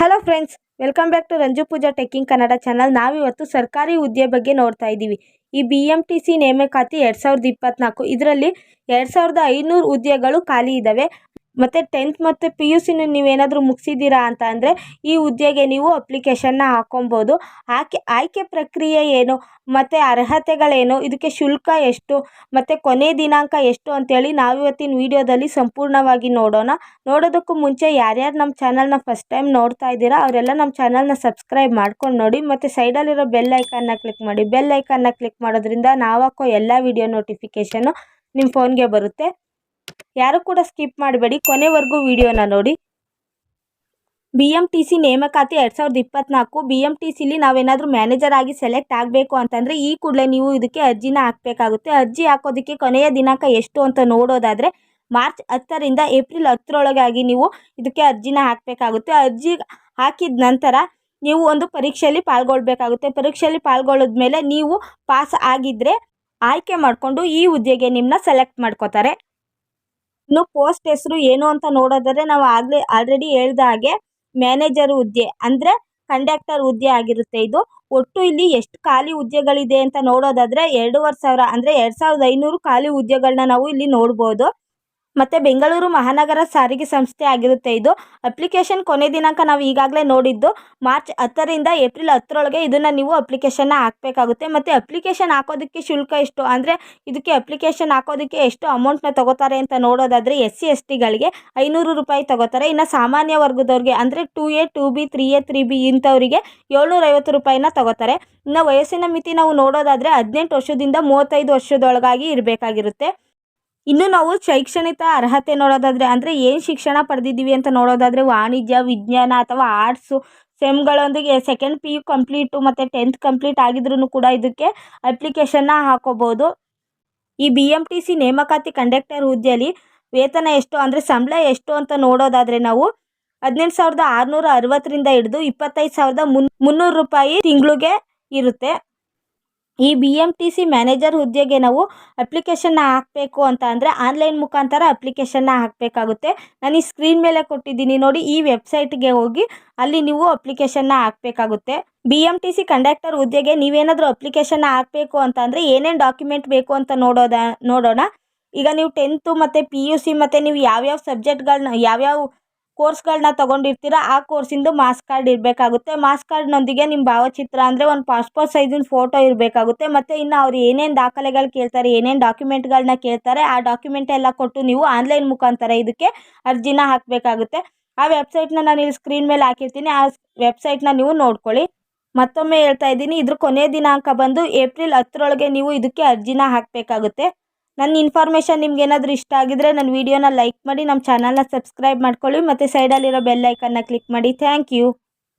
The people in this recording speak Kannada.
Hello friends welcome back to Ranju Pooja tech king Kannada channel ನಾವಿವತ್ತು ಸರ್ಕಾರಿ ಹುದ್ದೆ ಬಗ್ಗೆ ನೋಡ್ತಾ ಇದ್ದೀವಿ. ಈ ಬಿ ಎಂ ಟಿ ಸಿ ನೇಮಕಾತಿ ಎರಡು ಸಾವಿರದ ಇಪ್ಪತ್ತ್ನಾಲ್ಕು ಇದರಲ್ಲಿ ಎರಡು ಸಾವಿರದ ಐನೂರು ಹುದ್ದೆಗಳು ಖಾಲಿ ಇದ್ದಾವೆ ಮತ್ತು ಟೆಂತ್ ಮತ್ತು ಪಿ ಯು ಸಿನ ನೀವೇನಾದರೂ ಮುಗಿಸಿದ್ದೀರಾ ಅಂತ ಅಂದರೆ ಈ ಹುದ್ದೆಗೆ ನೀವು ಅಪ್ಲಿಕೇಶನ್ನ ಹಾಕೊಬೋದು ಆಯ್ಕೆ ಆಯ್ಕೆ ಪ್ರಕ್ರಿಯೆ ಏನು, ಮತ್ತು ಅರ್ಹತೆಗಳೇನು, ಇದಕ್ಕೆ ಶುಲ್ಕ ಎಷ್ಟು, ಮತ್ತು ಕೊನೆ ದಿನಾಂಕ ಎಷ್ಟು ಅಂತೇಳಿ ನಾವಿವತ್ತಿನ ವಿಡಿಯೋದಲ್ಲಿ ಸಂಪೂರ್ಣವಾಗಿ ನೋಡೋಣ. ನೋಡೋದಕ್ಕೂ ಮುಂಚೆ ಯಾರ್ಯಾರು ನಮ್ಮ ಚಾನಲ್ನ ಫಸ್ಟ್ ಟೈಮ್ ನೋಡ್ತಾ ಇದ್ದೀರಾ, ಅವರೆಲ್ಲ ನಮ್ಮ ಚಾನಲ್ನ ಸಬ್ಸ್ಕ್ರೈಬ್ ಮಾಡ್ಕೊಂಡು ನೋಡಿ, ಮತ್ತು ಸೈಡಲ್ಲಿರೋ ಬೆಲ್ ಐಕನ್ನ ಕ್ಲಿಕ್ ಮಾಡಿ. ಬೆಲ್ ಐಕನ್ನ ಕ್ಲಿಕ್ ಮಾಡೋದ್ರಿಂದ ನಾವು ಹಾಕೋ ಎಲ್ಲ ವಿಡಿಯೋ ನೋಟಿಫಿಕೇಷನು ನಿಮ್ಮ ಫೋನ್ಗೆ ಬರುತ್ತೆ. ಯಾರು ಕೂಡ ಸ್ಕಿಪ್ ಮಾಡಬೇಡಿ. ಕೊನೆವರೆಗೂ ವಿಡಿಯೋನ ನೋಡಿ. ಬಿ ಎಂ ಟಿ ಸಿ ನೇಮಕಾತಿ ಎರಡು ಸಾವಿರದ ಇಪ್ಪತ್ತ್ನಾಲ್ಕು ಬಿ ಎಂ ಟಿ ಸಿಲಿ ನಾವೇನಾದರೂ ಮ್ಯಾನೇಜರ್ ಆಗಿ ಸೆಲೆಕ್ಟ್ ಆಗಬೇಕು ಅಂತಂದರೆ ಈ ಕೂಡಲೇ ನೀವು ಇದಕ್ಕೆ ಅರ್ಜಿನ ಹಾಕಬೇಕಾಗುತ್ತೆ. ಅರ್ಜಿ ಹಾಕೋದಕ್ಕೆ ಕೊನೆಯ ದಿನಾಂಕ ಎಷ್ಟು ಅಂತ ನೋಡೋದಾದರೆ ಮಾರ್ಚ್ ಹತ್ತರಿಂದ ಏಪ್ರಿಲ್ ಹತ್ತರೊಳಗಾಗಿ ನೀವು ಇದಕ್ಕೆ ಅರ್ಜಿನ ಹಾಕಬೇಕಾಗುತ್ತೆ. ಅರ್ಜಿ ಹಾಕಿದ ನಂತರ ನೀವು ಒಂದು ಪರೀಕ್ಷೆಯಲ್ಲಿ ಪಾಲ್ಗೊಳ್ಬೇಕಾಗುತ್ತೆ. ಪರೀಕ್ಷೆಯಲ್ಲಿ ಪಾಲ್ಗೊಳ್ಳೋದ ಮೇಲೆ ನೀವು ಪಾಸ್ ಆಗಿದ್ದರೆ ಆಯ್ಕೆ ಮಾಡಿಕೊಂಡು ಈ ಹುದ್ದೆಗೆ ನಿಮ್ಮನ್ನ ಸೆಲೆಕ್ಟ್ ಮಾಡ್ಕೋತಾರೆ. ಇನ್ನು ಪೋಸ್ಟ್ ಹೆಸರು ಏನು ಅಂತ ನೋಡೋದಾದ್ರೆ ನಾವು ಆಗ್ಲೇ ಆಲ್ರೆಡಿ ಹೇಳ್ದ ಹಾಗೆ ಮ್ಯಾನೇಜರ್ ಹುದ್ದೆ, ಅಂದರೆ ಕಂಡಕ್ಟರ್ ಹುದ್ದೆ ಆಗಿರುತ್ತೆ ಇದು. ಒಟ್ಟು ಇಲ್ಲಿ ಎಷ್ಟು ಖಾಲಿ ಹುದ್ದೆಗಳಿದೆ ಅಂತ ನೋಡೋದಾದ್ರೆ ಎರಡೂವರೆ ಸಾವಿರ, ಅಂದರೆ ಎರಡು ಸಾವಿರದ ಐನೂರು ಖಾಲಿ ಹುದ್ದೆಗಳನ್ನ ನಾವು ಇಲ್ಲಿ ನೋಡ್ಬೋದು. ಮತ್ತು ಬೆಂಗಳೂರು ಮಹಾನಗರ ಸಾರಿಗೆ ಸಂಸ್ಥೆ ಆಗಿರುತ್ತೆ ಇದು. ಅಪ್ಲಿಕೇಶನ್ ಕೊನೆ ದಿನಾಂಕ ನಾವು ಈಗಾಗಲೇ ನೋಡಿದ್ದು ಮಾರ್ಚ್ ಹತ್ತರಿಂದ ಏಪ್ರಿಲ್ ಹತ್ತರೊಳಗೆ ಇದನ್ನು ನೀವು ಅಪ್ಲಿಕೇಶನ್ನ ಹಾಕಬೇಕಾಗುತ್ತೆ. ಮತ್ತು ಅಪ್ಲಿಕೇಶನ್ ಹಾಕೋದಕ್ಕೆ ಶುಲ್ಕ ಎಷ್ಟು? ಅಂದರೆ ಇದಕ್ಕೆ ಅಪ್ಲಿಕೇಶನ್ ಹಾಕೋದಕ್ಕೆ ಎಷ್ಟು ಅಮೌಂಟ್ನ ತಗೋತಾರೆ ಅಂತ ನೋಡೋದಾದರೆ ಎಸ್ ಸಿ ಎಸ್ ಟಿಗಳಿಗೆ ಐನೂರು ರೂಪಾಯಿ ತಗೋತಾರೆ. ಇನ್ನು ಸಾಮಾನ್ಯ ವರ್ಗದವ್ರಿಗೆ ಅಂದರೆ two A, two B, three A, three B ಇಂಥವರಿಗೆ ಏಳ್ನೂರೈವತ್ತು ರೂಪಾಯಿನ ತಗೋತಾರೆ. ಇನ್ನು ವಯಸ್ಸಿನ ಮಿತಿ ನಾವು ನೋಡೋದಾದರೆ ಹದಿನೆಂಟು ವರ್ಷದಿಂದ ಮೂವತ್ತೈದು ವರ್ಷದೊಳಗಾಗಿ ಇರಬೇಕಾಗಿರುತ್ತೆ. ಇನ್ನು ನಾವು ಶೈಕ್ಷಣಿಕ ಅರ್ಹತೆ ನೋಡೋದಾದರೆ ಅಂದರೆ ಏನು ಶಿಕ್ಷಣ ಪಡೆದಿದ್ದೀವಿ ಅಂತ ನೋಡೋದಾದರೆ ವಾಣಿಜ್ಯ, ವಿಜ್ಞಾನ ಅಥವಾ ಆರ್ಟ್ಸು ಸೆಮ್ಗಳೊಂದಿಗೆ ಸೆಕೆಂಡ್ ಪಿ ಯು ಕಂಪ್ಲೀಟು ಮತ್ತು ಟೆಂತ್ ಕಂಪ್ಲೀಟ್ ಆಗಿದ್ರೂ ಕೂಡ ಇದಕ್ಕೆ ಅಪ್ಲಿಕೇಶನ್ನ ಹಾಕೋಬೋದು. ಈ ಬಿ ಎಂ ಟಿ ಸಿ ನೇಮಕಾತಿ ಕಂಡಕ್ಟರ್ ಹುದ್ದೆಯಲ್ಲಿ ವೇತನ ಎಷ್ಟು ಅಂದರೆ ಸಂಬಳ ಎಷ್ಟು ಅಂತ ನೋಡೋದಾದರೆ ನಾವು ಹದಿನೆಂಟು ಸಾವಿರದ ಆರುನೂರ ಅರವತ್ತರಿಂದ ಹಿಡಿದು ಇಪ್ಪತ್ತೈದು ಸಾವಿರದ ಮುನ್ ಮುನ್ನೂರು ರೂಪಾಯಿ ತಿಂಗಳಿಗೆ ಇರುತ್ತೆ. ಈ B M T C manager ಹುದ್ದೆಗೆ ನಾವು ಅಪ್ಲಿಕೇಶನ್ನ ಹಾಕಬೇಕು ಅಂತ ಅಂದರೆ ಆನ್ಲೈನ್ ಮುಖಾಂತರ ಅಪ್ಲಿಕೇಶನ್ನ ಹಾಕಬೇಕಾಗುತ್ತೆ. ನಾನು ಈ ಸ್ಕ್ರೀನ್ ಮೇಲೆ ಕೊಟ್ಟಿದ್ದೀನಿ ನೋಡಿ, ಈ ವೆಬ್ಸೈಟ್ಗೆ ಹೋಗಿ ಅಲ್ಲಿ ನೀವು ಅಪ್ಲಿಕೇಶನ್ನ ಹಾಕಬೇಕಾಗುತ್ತೆ. B M T C conductor ಹುದ್ದೆಗೆ ನೀವೇನಾದರೂ ಅಪ್ಲಿಕೇಶನ್ನ ಹಾಕಬೇಕು ಅಂತ ಅಂದರೆ ಏನೇನು ಡಾಕ್ಯುಮೆಂಟ್ ಬೇಕು ಅಂತ ನೋಡೋದ, ನೋಡೋಣ. ಈಗ ನೀವು ಟೆಂತು ಮತ್ತು ಪಿ ಯು ಸಿ ಮತ್ತು ನೀವು ಯಾವ್ಯಾವ ಸಬ್ಜೆಕ್ಟ್ಗಳನ್ನ ಯಾವ್ಯಾವ ಕೋರ್ಸ್ಗಳನ್ನ ತೊಗೊಂಡಿರ್ತೀರ, ಆ ಕೋರ್ಸಿಂದು ಮಾಸ್ ಕಾರ್ಡ್ ಇರಬೇಕಾಗುತ್ತೆ. ಮಾಸ್ ಕಾರ್ಡ್ನೊಂದಿಗೆ ನಿಮ್ಮ ಭಾವಚಿತ್ರ ಅಂದರೆ ಒಂದು ಪಾಸ್ಪೋರ್ಟ್ ಸೈಜಿನ ಫೋಟೋ ಇರಬೇಕಾಗುತ್ತೆ. ಮತ್ತು ಇನ್ನು ಅವ್ರು ಏನೇನು ದಾಖಲೆಗಳು ಕೇಳ್ತಾರೆ, ಏನೇನು ಡಾಕ್ಯುಮೆಂಟ್ಗಳನ್ನ ಕೇಳ್ತಾರೆ, ಆ ಡಾಕ್ಯುಮೆಂಟ್ ಎಲ್ಲ ಕೊಟ್ಟು ನೀವು ಆನ್ಲೈನ್ ಮುಖಾಂತರ ಇದಕ್ಕೆ ಅರ್ಜಿನ ಹಾಕಬೇಕಾಗುತ್ತೆ. ಆ ವೆಬ್ಸೈಟ್ನ ನಾನು ಇಲ್ಲಿ ಸ್ಕ್ರೀನ್ ಮೇಲೆ ಹಾಕಿರ್ತೀನಿ. ಆ ವೆಬ್ಸೈಟ್ನ ನೀವು ನೋಡ್ಕೊಳ್ಳಿ. ಮತ್ತೊಮ್ಮೆ ಹೇಳ್ತಾ ಇದ್ದೀನಿ, ಇದ್ರ ಕೊನೆಯ ದಿನಾಂಕ ಬಂದು ಏಪ್ರಿಲ್ ಹತ್ತರೊಳಗೆ ನೀವು ಇದಕ್ಕೆ ಅರ್ಜಿನ ಹಾಕಬೇಕಾಗುತ್ತೆ. ನನ್ನ ಇನ್ಫಾರ್ಮೇಷನ್ ನಿಮ್ಗೆ ಏನಾದರೂ ಇಷ್ಟ ಆಗಿದ್ರೆ ನನ್ನ ವೀಡಿಯೋನ ಲೈಕ್ ಮಾಡಿ ನಮ್ಮ ಚಾನಲ್ನ ಸಬ್ಸ್ಕ್ರೈಬ್ ಮಾಡ್ಕೊಳ್ಳಿ, ಮತ್ತು ಸೈಡಲ್ಲಿರೋ ಬೆಲ್ ಕ್ಲಿಕ್ ಮಾಡಿ. Thank you